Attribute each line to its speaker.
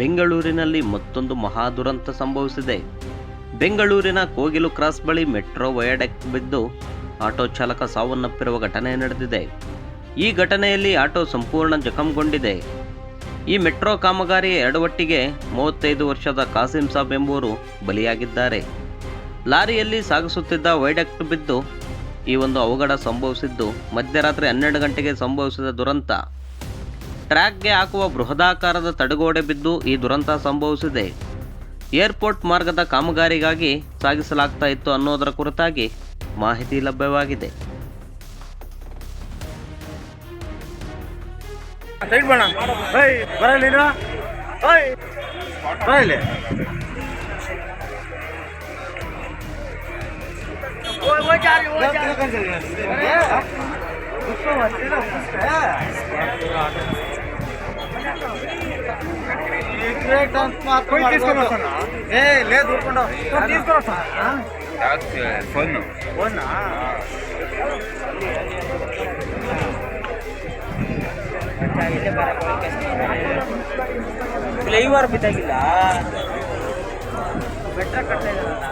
Speaker 1: ಬೆಂಗಳೂರಿನಲ್ಲಿ ಮತ್ತೊಂದು ಮಹಾ ದುರಂತ ಸಂಭವಿಸಿದೆ. ಬೆಂಗಳೂರಿನ ಕೋಗಿಲು ಕ್ರಾಸ್ ಬಳಿ ಮೆಟ್ರೋ ವಯಾಡಕ್ಟ್ ಬಿದ್ದು ಆಟೋ ಚಾಲಕ ಸಾವನ್ನಪ್ಪಿರುವ ಘಟನೆ ನಡೆದಿದೆ. ಈ ಘಟನೆಯಲ್ಲಿ ಆಟೋ ಸಂಪೂರ್ಣ ಜಖಂಗೊಂಡಿದೆ. ಈ ಮೆಟ್ರೋ ಕಾಮಗಾರಿಯ ಎಡವಟ್ಟಿಗೆ ಮೂವತ್ತೈದು ವರ್ಷದ ಕಾಸಿಂ ಸಾಬ್ ಎಂಬುವರು ಬಲಿಯಾಗಿದ್ದಾರೆ. ಲಾರಿಯಲ್ಲಿ ಸಾಗಿಸುತ್ತಿದ್ದ ವೈಡಕ್ಟ್ ಬಿದ್ದು ಈ ಒಂದು ಅವಘಡ ಸಂಭವಿಸಿದ್ದು ಮಧ್ಯರಾತ್ರಿ ಹನ್ನೆರಡು ಗಂಟೆಗೆ ಸಂಭವಿಸಿದ ದುರಂತ. ಟ್ರ್ಯಾಕ್ಗೆ ಹಾಕುವ ಬೃಹದಾಕಾರದ ತಡೆಗೋಡೆ ಬಿದ್ದು ಈ ದುರಂತ ಸಂಭವಿಸಿದೆ ಏರ್ಪೋರ್ಟ್ ಮಾರ್ಗದ ಕಾಮಗಾರಿಗಾಗಿ ಸಾಗಿಸಲಾಗ್ತಾ ಇತ್ತು ಅನ್ನೋದರ ಕುರಿತಾಗಿ ಮಾಹಿತಿ ಲಭ್ಯವಾಗಿದೆ
Speaker 2: ರೇಟ್ ಅಂತ ಮಾತ್ರ ಏ
Speaker 3: ಫೋನ್
Speaker 2: ಫೋನ್ ಫ್ಲೇವರ್ ಬಿದ್ದಾಗಿಲ್ಲ. ಬೆಟ್ಟ ಕಟ್ತಾ ಇದ್ದಾರಲ್ಲ